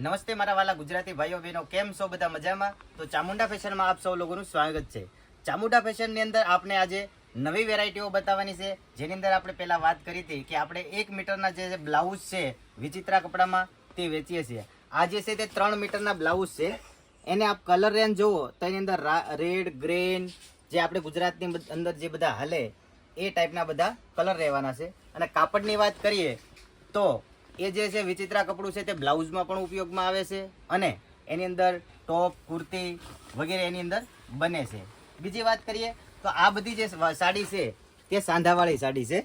નમસ્તે મારા વાલા ગુજરાતી ભાઈઓ, બહેનો, કેમ છો બધા મજામાં? તો ચામુંડા ફેશનમાં આપ સૌ લોકોનું સ્વાગત છે. ચામુંડા ફેશનની અંદર આપણે આજે નવી વેરાયટીઓ બતાવવાની છે. જેની અંદર આપણે પહેલાં વાત કરી હતી કે આપણે એક મીટરના જે બ્લાઉઝ છે, વિચિત્રા કપડામાં તે વેચીએ છીએ. આ જે છે તે ત્રણ મીટરના બ્લાઉઝ છે. એને આપ કલર રેન્જ જુઓ તો એની અંદર રેડ, ગ્રીન જે આપણે ગુજરાતની અંદર જે બધા હાલે, એ ટાઈપના બધા કલર રહેવાના છે. અને કાપડની વાત કરીએ તો એ જે છે વિચિત્રા કપડું છે તે બ્લાઉઝમાં પણ ઉપયોગમાં આવે છે અને એની અંદર ટોપ, કુર્તી વગેરે એની અંદર બને છે. બીજી વાત કરીએ તો આ બધી જે સાડી છે તે સાંધાવાળી સાડી છે.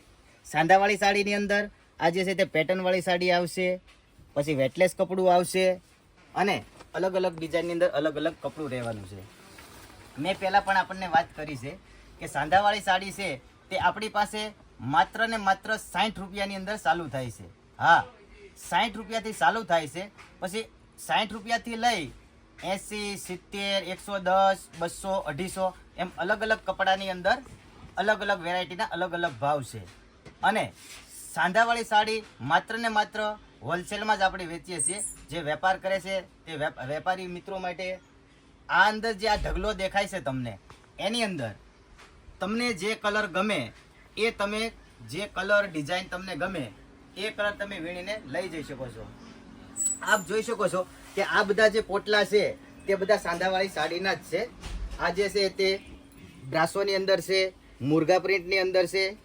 સાંધાવાળી સાડીની અંદર આ જે છે તે પેટર્નવાળી સાડી આવશે, પછી વેટલેસ કપડું આવશે અને અલગ અલગ ડિઝાઇનની અંદર અલગ અલગ કપડું રહેવાનું છે. મેં પહેલાં પણ આપણને વાત કરી છે કે સાંધાવાળી સાડી છે તે આપણી પાસે માત્ર ને માત્ર સાઠ રૂપિયાની અંદર ચાલુ થાય છે. હા સાઠ રૂપિયાથી ચાલુ થાય છે. પછી સાઠ રૂપિયાથી લઈ એંસી, સિત્તેર, એકસો દસ, બસો, અઢીસો એમ અલગ અલગ કપડાની અંદર અલગ અલગ વેરાયટીના અલગ અલગ ભાવ છે. અને સાંધાવાળી સાડી માત્ર ને માત્ર હોલસેલમાં જ આપણે વેચીએ છીએ. જે વેપાર કરે છે તે વેપારી મિત્રો માટે આ અંદર જે આ ઢગલો દેખાય છે તમને, એની અંદર તમને જે કલર ગમે એ તમે જે કલર ડિઝાઇન તમને ગમે એ કલર તમે વીણીને લઈ જઈ શકો છો. આપ જોઈ શકો છો કે આ બધા જે પોટલા છે, તે બધા સાંધાવાળી સાડીના જ છે. આ જે છે તે બ્રાસોની અંદર છે, મુર્ગા પ્રિન્ટની અંદર છે.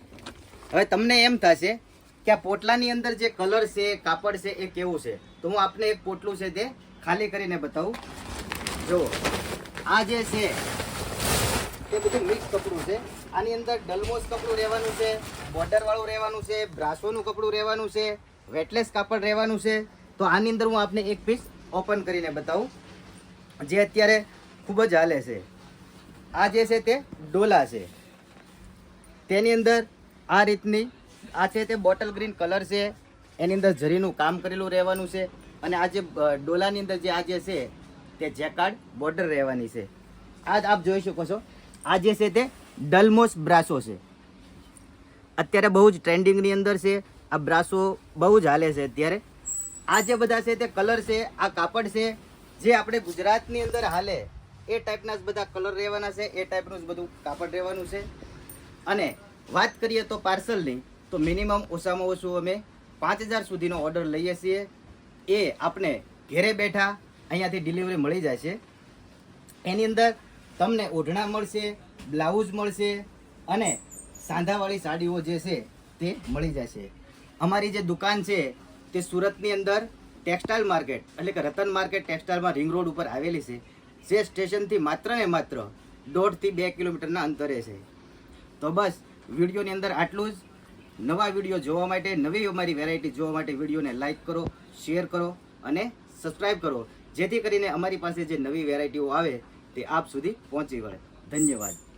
હવે તમને એમ થશે કે આ પોટલાની અંદર જે કલર છે, કાપડ છે, એ કેવું છે? તો હું આપને એક પોટલું છે તે ખાલી કરીને બતાવું. જુઓ. આ જે છે તે બધું મિક્સ કપડું છે. આની અંદર ડલમોસ કપડું રહેવાનું છે બોર્ડર વાળું રહેવાનું છે, બ્રાસોનું કપડું રહેવાનું છે, વેટલેસ કાપડ રહેવાનું છે. તો આની અંદર હું આપને એક પીસ ઓપન કરીને બતાવું. જે અત્યારે ખૂબ જ હાલે છે. આ જે છે તે ડોલા છે. તેની અંદર આ રીતની, આ છે તે બોટલ ગ્રીન કલર છે. એની અંદર જરીનું કામ કરેલું રહેવાનું છે. અને આ જે ડોલાની અંદર જે આ જે છે તે જેકાર્ડ બોર્ડર રહેવાની છે. આ જ આપ જોઈ શકો છો. આ જે છે તે ડલમોસ બ્રાસો છે. અત્યારે બહુ જ ટ્રેન્ડિંગની અંદર છે. આ બ્રાસો બહુ જ હાલે છે અત્યારે. આ જે બધા છે તે કલર છે, આ કાપડ છે, જે આપણે ગુજરાતની અંદર હાલે, એ ટાઈપના જ બધા કલર રહેવાના છે, એ ટાઈપનું જ બધું કાપડ રહેવાનું છે. અને વાત કરીએ તો પાર્સલની, તો મિનિમમ ઓછામાં ઓછું અમે પાંચ હજાર સુધીનો ઓર્ડર લઈએ છીએ. એ આપણે ઘેરે બેઠા અહીંયાથી ડિલિવરી મળી જાય છે. એની અંદર તમને ઓઢણા મળશે, બ્લાઉઝ મળશે અને સાંધાવાળી સાડીઓ જે છે તે મળી જશે. અમારી જે દુકાન છે તે સુરતની અંદર ટેક્સટાઇલ માર્કેટ, એટલે કે રતન માર્કેટ ટેક્સટાઇલમાં રિંગ રોડ ઉપર આવેલી છે. જે સ્ટેશનથી માત્ર ને માત્ર દોઢથી બે કિલોમીટરના અંતરે છે. તો બસ, વિડીયોની અંદર આટલું જ. નવા વીડિયો જોવા માટે, નવી અમારી વેરાયટી જોવા માટે વિડીયોને લાઇક કરો શેર કરો અને સબસ્ક્રાઈબ કરો. જેથી કરીને અમારી પાસે જે નવી વેરાયટીઓ આવે તે આપ સુધી પહોંચી વળે. ધન્યવાદ.